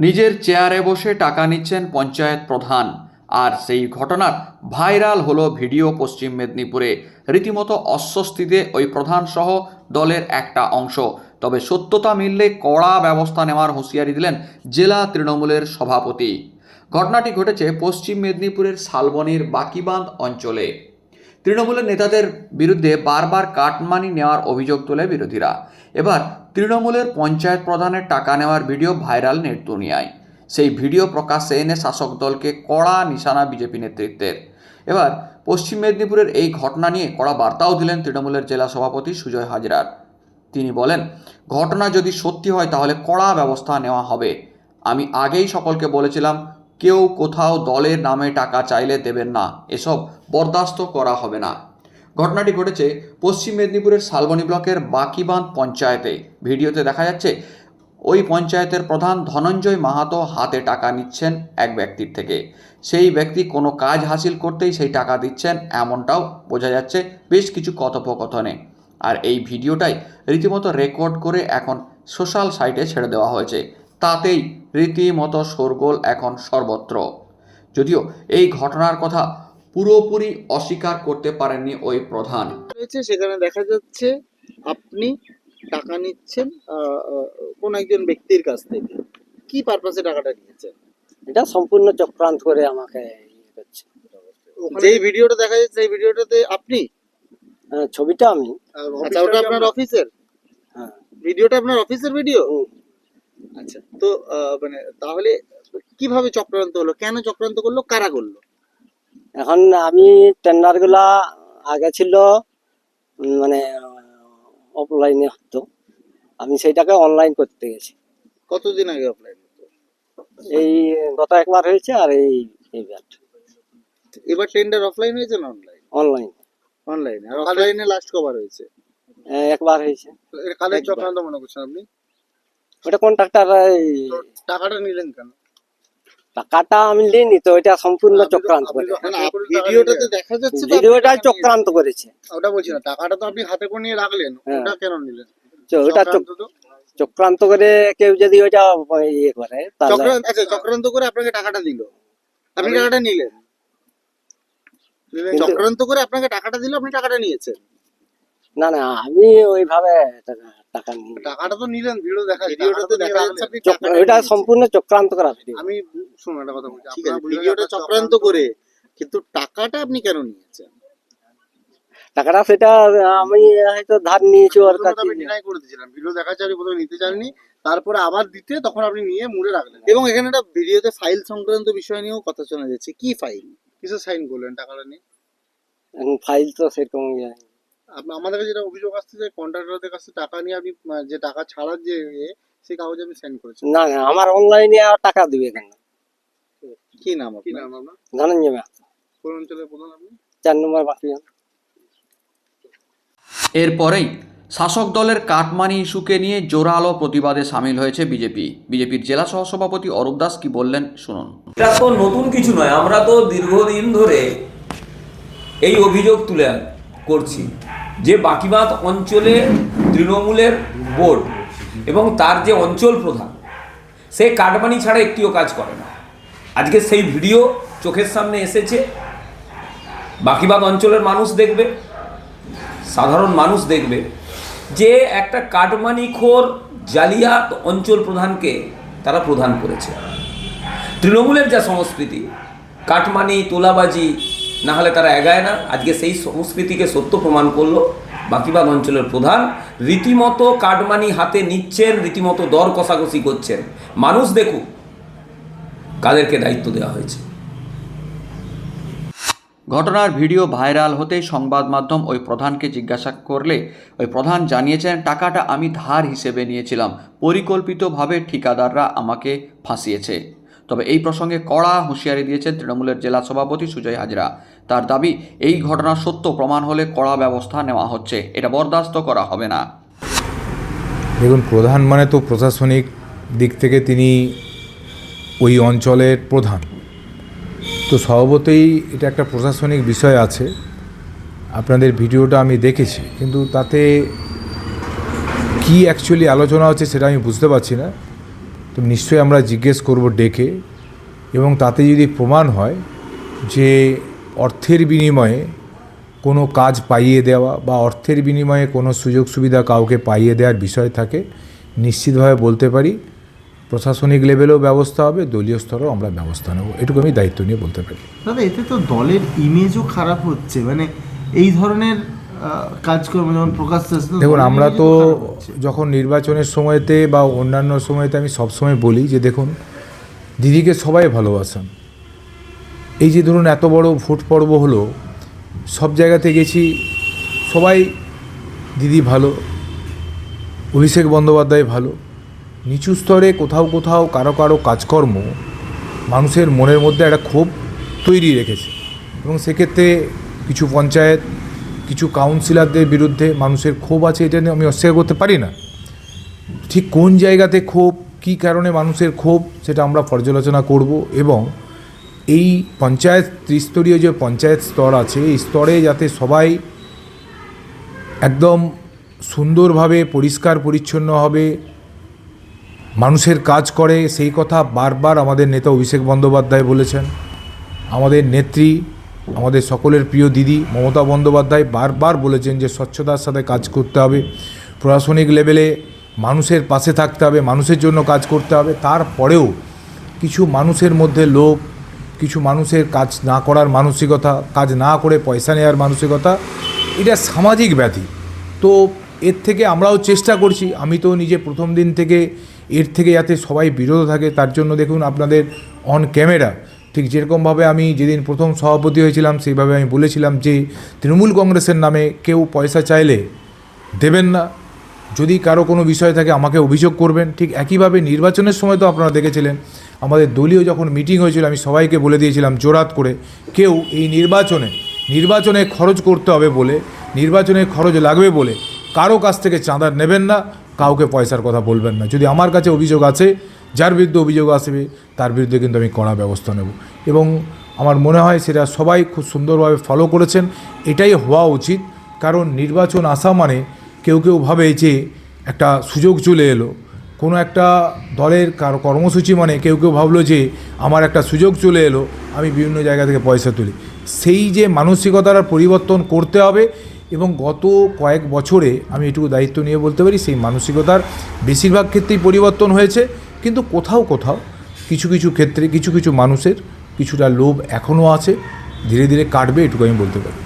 নিজের চেয়ারে বসে টাকা নিচ্ছেন পঞ্চায়েত প্রধান। আর সেই ঘটনার ভাইরাল হলো ভিডিও পশ্চিম মেদিনীপুরে। রীতিমতো অস্বস্তিতে ওই প্রধান সহ দলের একটা অংশ। তবে সত্যতা মিললে কড়া ব্যবস্থা নেওয়ার হুঁশিয়ারি দিলেন জেলা তৃণমূলের সভাপতি। ঘটনাটি ঘটেছে পশ্চিম মেদিনীপুরের শালবনির বাকিবাঁধ অঞ্চলে। তৃণমূলের নেতাদের বিরুদ্ধে বারবার কাটমানি নেওয়ার অভিযোগ তোলে বিরোধীরা। এবার তৃণমূলের পঞ্চায়েত প্রধানের টাকা নেওয়ার ভিডিও ভাইরাল নেট দুনিয়ায় সেই ভিডিও প্রকাশ্যে এনে শাসক দলকে কড়া নিশানা বিজেপি নেতৃত্বের। এবার পশ্চিম মেদিনীপুরের এই ঘটনা নিয়ে কড়া বার্তাও দিলেন তৃণমূলের জেলা সভাপতি সুজয় হাজরার। তিনি বলেন, ঘটনা যদি সত্যি হয় তাহলে কড়া ব্যবস্থা নেওয়া হবে। আমি আগেই সকলকে বলেছিলাম, কেউ কোথাও দলের নামে টাকা চাইলে দেবেন না। এসব বরদাস্ত করা হবে না। ঘটনাটি ঘটেছে পশ্চিম মেদিনীপুরের শালবনী ব্লকের বাকিবাঁধ পঞ্চায়েতে। ভিডিওতে দেখা যাচ্ছে, ওই পঞ্চায়েতের প্রধান ধনঞ্জয় মাহাতো হাতে টাকা নিচ্ছেন এক ব্যক্তির থেকে। সেই ব্যক্তি কোনো কাজ হাসিল করতেই সেই টাকা দিচ্ছেন এমনটাও বোঝা যাচ্ছে বেশ কিছু কথোপকথনে। আর এই ভিডিওটাই রীতিমতো রেকর্ড করে এখন সোশ্যাল সাইটে ছেড়ে দেওয়া হয়েছে। তাতেই রীতিমতো শোরগোল এখন সর্বত্র। যদিও এই ঘটনার কথা পুরোপুরি অস্বীকার করতে পারেননি ওই প্রধান। রয়েছে সেখানে দেখা যাচ্ছে আপনি টাকা নিচ্ছেন কোন একজন ব্যক্তির কাছ থেকে। কি পারপাসে টাকাটা নিয়েছেন? এটা সম্পূর্ণ চক্রান্ত করে আমাকে ইয়ে করছে। যেই ভিডিওটা দেখা যাচ্ছে সেই ভিডিওটাতে আপনি? ছবিটা আমি। আচ্ছা ওটা আপনার অফিসের হ্যাঁ। ভিডিওটা আপনার অফিসের ভিডিও। আচ্ছা তো মানে তাহলে কীভাবে চক্রান্ত হলো? কেন চক্রান্ত করল? কারা করল? এখন আমি টেন্ডারগুলা আগে ছিল মানে অফলাইনে হতো। আমি সেইটাকে অনলাইন করতে গেছি। কতদিন আগে অফলাইন এই গত একবার হয়েছে আর এই এইবার এবার টেন্ডার অফলাইন হয়েছে না অনলাইন অনলাইন অনলাইন আর অফলাইনে লাস্ট কবার হয়েছে? একবার হয়েছে। কালের। চক্রান্ত মনে করছেন আপনি? ওটা কন্ট্রাক্টর টাকাটা নিলেন কেন? টাকাটা আমি নিইনি তো এটা সম্পূর্ণ চক্রান্ত করে ভিডিওটাতে দেখা যাচ্ছে ভিডিওটা চক্রান্ত করেছে। ওটা বলছি না টাকাটা তো আপনি হাতে করে নিয়ে রাখলেন হ্যাঁ। ওটা কেন নিলেন? ওটা চক্রান্ত করে কেউ যদি ওইটা ইয়ে করে চক্রান্ত আচ্ছা চক্রান্ত করে আপনাকে টাকাটা দিল। আপনি টাকাটা নিলেন। চক্রান্ত করে আপনাকে টাকাটা দিল আপনি টাকাটা নিয়েছেন। না না আমি ওইভাবে টাকা- টাকা নিই টাকাটা তো নিলেন ভিডিও দেখা ভিডিওটাতে দেখা যাচ্ছে নিয়েছেন। সম্পূর্ণ চক্রান্ত করা ভিডিও আমি শুনুন একটা কথা বলছি। ভিডিওটা চক্রান্ত করে কিন্তু টাকাটা আপনি কেন নিয়েছেন? টাকাটা সেটা আমি হয়তো ধার নিয়েছি ওর কাছে। আমি ডিনাই করে দিয়েছিলাম। ভিডিও দেখা যাচ্ছে প্রথমে নিতে চাননি। তারপরে আবার দিতে তখন আপনি নিয়ে মুড়ে রাখলেন। এবং এখানে একটা ভিডিওতে ফাইল সংক্রান্ত বিষয় নিয়েও কথা শোনা যাচ্ছে। কি ফাইল? কিসের সাইন করলেন টাকাটা নিয়ে? ফাইল তো সেরকম আমাদের কাছে যেটা অভিযোগ আসছে যে কন্ট্রাক্টরদের কাছে টাকা নিয়ে আপনি যে টাকা ছাড়ার যে ইয়ে, সেই কাগজ আমি সেন্ড করেছি না না আমার অনলাইনে আর টাকা দিবে কেন? কি নাম কি নাম আপনার? ধনঞ্জয় মাহাতো, কোন অঞ্চলের প্রধান আপনি? চার নম্বর বাকি এরপরেই শাসক দলের কাটমানি ইস্যুকে নিয়ে জোরালো প্রতিবাদে সামিল হয়েছে বিজেপি। বিজেপির জেলা সহসভাপতি অরূপ দাস কি বললেন শুনুন। এটা তো নতুন কিছু নয় আমরা তো দীর্ঘদিন ধরে এই অভিযোগ তুলে করছি। যে বাকিবাদ অঞ্চলে তৃণমূলের বোর্ড এবং তার যে অঞ্চল প্রধান, সে কাটমানি ছাড়া একটিও কাজ করে না। আজকে সেই ভিডিও চোখের সামনে এসেছে। বাকিবাদ অঞ্চলের মানুষ দেখবে, সাধারণ মানুষ দেখবে যে একটা কাটমানিখোর জালিয়াত অঞ্চল প্রধানকে তারা প্রধান করেছে। তৃণমূলের যা সংস্কৃতি, কাটমানি, তোলাবাজি না হলে তারা এগায় না। আজকে সেই সংস্কৃতিকে সত্য প্রমাণ করল বাকিবাগ অঞ্চলের প্রধান। রীতিমতো কাটমানি হাতে নিচ্ছেন, রীতিমতো দর কষাকষি করছেন। মানুষ দেখুক কাদেরকে দায়িত্ব দেওয়া হয়েছে। ঘটনার ভিডিও ভাইরাল হতেই সংবাদ মাধ্যম ওই প্রধানকে জিজ্ঞাসা করলে ওই প্রধান জানিয়েছেন, টাকাটা আমি ধার হিসেবে নিয়েছিলাম। পরিকল্পিতভাবে ঠিকাদাররা আমাকে ফাঁসিয়েছে। তবে এই প্রসঙ্গে কড়া হুঁশিয়ারি দিয়েছেন তৃণমূলের জেলা সভাপতি সুজয় হাজরা। তার দাবি, এই ঘটনা সত্য প্রমাণ হলে কড়া ব্যবস্থা নেওয়া হচ্ছে, এটা বরদাস্ত করা হবে না। দেখুন, প্রধান মানে তো প্রশাসনিক দিক থেকে তিনি ওই অঞ্চলের প্রধান। তো স্বভাবতই এটা একটা প্রশাসনিক বিষয় আছে। আপনাদের ভিডিওটা আমি দেখেছি, কিন্তু তাতে কি অ্যাকচুয়ালি আলোচনা হচ্ছে সেটা আমি বুঝতে পারছি না। তো নিশ্চয়ই আমরা জিজ্ঞেস করব ডেকে, এবং তাতে যদি প্রমাণ হয় যে অর্থের বিনিময়ে কোনো কাজ পাইয়ে দেওয়া বা অর্থের বিনিময়ে কোনো সুযোগ সুবিধা কাউকে পাইয়ে দেওয়ার বিষয় থাকে, নিশ্চিতভাবে বলতে পারি প্রশাসনিক লেভেলেও ব্যবস্থা হবে, দলীয় স্তরেও আমরা ব্যবস্থা নেব। এটুকু আমি দায়িত্ব নিয়ে বলতে পারি। দাদা, এতে তো দলের ইমেজও খারাপ হচ্ছে। মানে এই ধরনের কাজকর্ম চাচ্ছে দেখুন আমরা তো যখন নির্বাচনের সময়তে বা অন্যান্য সময়তে আমি সবসময় বলি যে দেখুন দিদিকে সবাই ভালোবাসেন। এই যে ধরুন এত বড় ভোট পর্ব হলো সব জায়গাতে গেছি সবাই দিদি ভালো অভিষেক বন্দ্যোপাধ্যায় ভালো। নিচু স্তরে কোথাও কোথাও কারও কারও কাজকর্ম মানুষের মনের মধ্যে একটা ক্ষোভ তৈরি রেখেছে। এবং সেক্ষেত্রে কিছু পঞ্চায়েত কিছু কাউন্সিলরদের বিরুদ্ধে মানুষের ক্ষোভ আছে, এটা নিয়ে আমি অস্বীকার করতে পারি না। ঠিক কোন জায়গাতে ক্ষোভ, কী কারণে মানুষের ক্ষোভ, সেটা আমরা পর্যালোচনা করব এবং এই পঞ্চায়েত, ত্রিস্তরীয় যে পঞ্চায়েত স্তর আছে, এই স্তরে যাতে সবাই একদম সুন্দরভাবে পরিষ্কার পরিচ্ছন্ন হবে, মানুষের কাজ করে, সেই কথা বারবার আমাদের নেতা অভিষেক বন্দ্যোপাধ্যায় বলেছেন। আমাদের নেত্রী আমাদের সকলের প্রিয় দিদি মমতা বন্দ্যোপাধ্যায় বারবার বলেছেন যে স্বচ্ছতার সাথে কাজ করতে হবে। প্রশাসনিক লেভেলে মানুষের পাশে থাকতে হবে, মানুষের জন্য কাজ করতে হবে। তারপরেও কিছু মানুষের মধ্যে লোভ, কিছু মানুষের কাজ না করার মানসিকতা, কাজ না করে পয়সা নেওয়ার মানসিকতা, এটা সামাজিক ব্যাধি। তো এর থেকে আমরাও চেষ্টা করছি। আমি তো নিজে প্রথম দিন থেকে এর থেকে যাতে সবাই বিরত থাকে, তার জন্য দেখুন আপনাদের অন ক্যামেরা ঠিক যেরকমভাবে আমি যেদিন প্রথম সভাপতি হয়েছিলাম, সেইভাবে আমি বলেছিলাম যে, তৃণমূল কংগ্রেসের নামে কেউ পয়সা চাইলে দেবেন না। যদি কারও কোনো বিষয় থাকে, আমাকে অভিযোগ করবেন। ঠিক একইভাবে নির্বাচনের সময় তো আপনারা দেখেছিলেন, আমাদের দলীয় যখন মিটিং হয়েছিল, আমি সবাইকে বলে দিয়েছিলাম জোরাত করে, কেউ এই নির্বাচনে নির্বাচনে খরচ করতে হবে বলে, নির্বাচনে খরচ লাগবে বলে কারও কাছ থেকে চাঁদা নেবেন না, কাউকে পয়সার কথা বলবেন না। যদি আমার কাছে অভিযোগ আছে যার বিরুদ্ধে অভিযোগ আসবে, তার বিরুদ্ধে কিন্তু আমি কড়া ব্যবস্থা নেব। এবং আমার মনে হয় সেটা সবাই খুব সুন্দরভাবে ফলো করেছেন, এটাই হওয়া উচিত। কারণ নির্বাচন আসা মানে কেউ কেউ ভাবে যে একটা সুযোগ চলে এলো। কোনো একটা দলের কার- কর্মসূচি মানে কেউ কেউ ভাবলো যে আমার একটা সুযোগ চলে এলো, আমি বিভিন্ন জায়গা থেকে পয়সা তুলি। সেই যে মানসিকতার পরিবর্তন করতে হবে এবং গত কয়েক বছরে আমি এটুকু দায়িত্ব নিয়ে বলতে পারি, সেই মানসিকতার বেশিরভাগ ক্ষেত্রেই পরিবর্তন হয়েছে। কিন্তু কোথাও কোথাও কিছু কিছু ক্ষেত্রে, কিছু কিছু মানুষের কিছুটা লোভ এখনও আছে, ধীরে ধীরে কাটবে, এটুকু আমি বলতে পারি।